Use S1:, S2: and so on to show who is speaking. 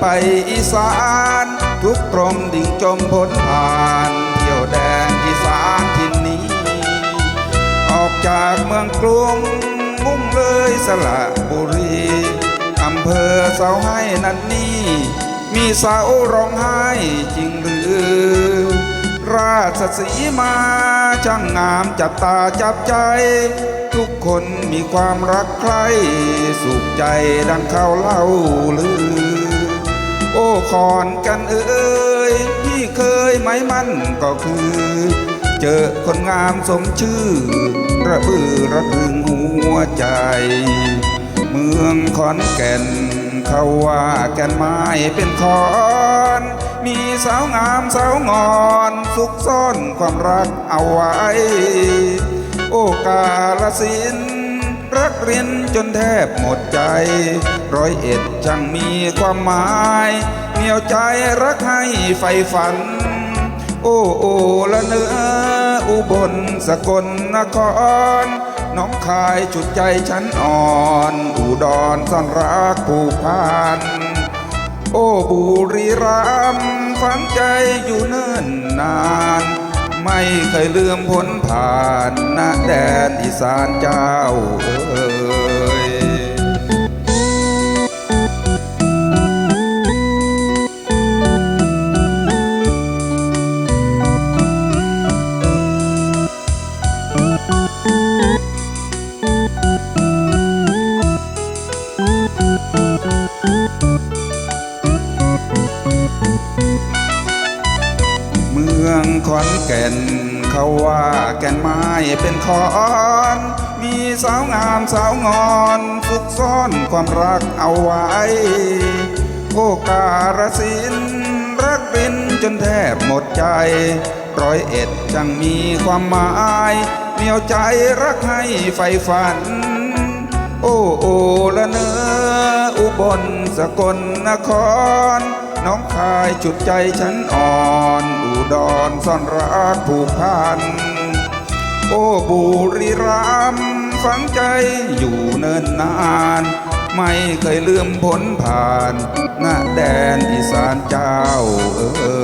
S1: ไปอีสาน ทุกตรมดิ่งจมพ้นผ่านเที่ยวแดนอีสานทินนี้ ออกจากเมืองกรุงมุ่งเลยสระบุรีอำเภอเสาให้นั้นนี่ มีสาวร้องไห้จริงหรือ ราชสีมาช่างงามจับตาจับใจ ทุกคนมีความรักใครสุขใจดังเขาเล่าลือ คอนกันเอ้ยที่เคยไหมมันก็คือ เจอคนงามสมชื่อ ระบือระพึงหัวใจ เมืองขอนแก่น เขาว่าแก่นไม้เป็นคอน มีสาวงามสาวงอนซุกซ่อนความรักเอาไว้ โอกาลสิน รักเรียนจนแทบหมดใจ ร้อยเอ็ดช่างมีความหมายเหนียวใจรักให้ใฝ่ฝัน โอ้โอ้ละเนื้ออุบลสกลนครน้องคายจุดใจฉันอ่อน อุดรซ่อนรักผูกพัน โอ้บุรีรัมย์ฝังใจอยู่เนิ่นนาน ไม่เคยลืมพ้นผ่านณแดนอีสานเจ้าเอ่ยเมื องขอนแก่น เขาว่าแก่นไม้เป็นคอนมีสาวงามสาวงอนซุกซ่อนความรักเอาไว้ โอกาลสินรักเป็นจนแทบหมดใจ ร้อยเอ็ดจังมีความหมายเหนียวใจรักให้ใฝ่ฝัน โอ้โอละเนออุบลสกลนคร น้องคายจุดใจฉันอ่อนอุ ซ่อนรักผูกพัน โอ้บุรีรัมฝังใจอยู่เนิ่นนาน ไม่เคยลืมผลผ่านหน้าแดนอีสานเจ้าเออ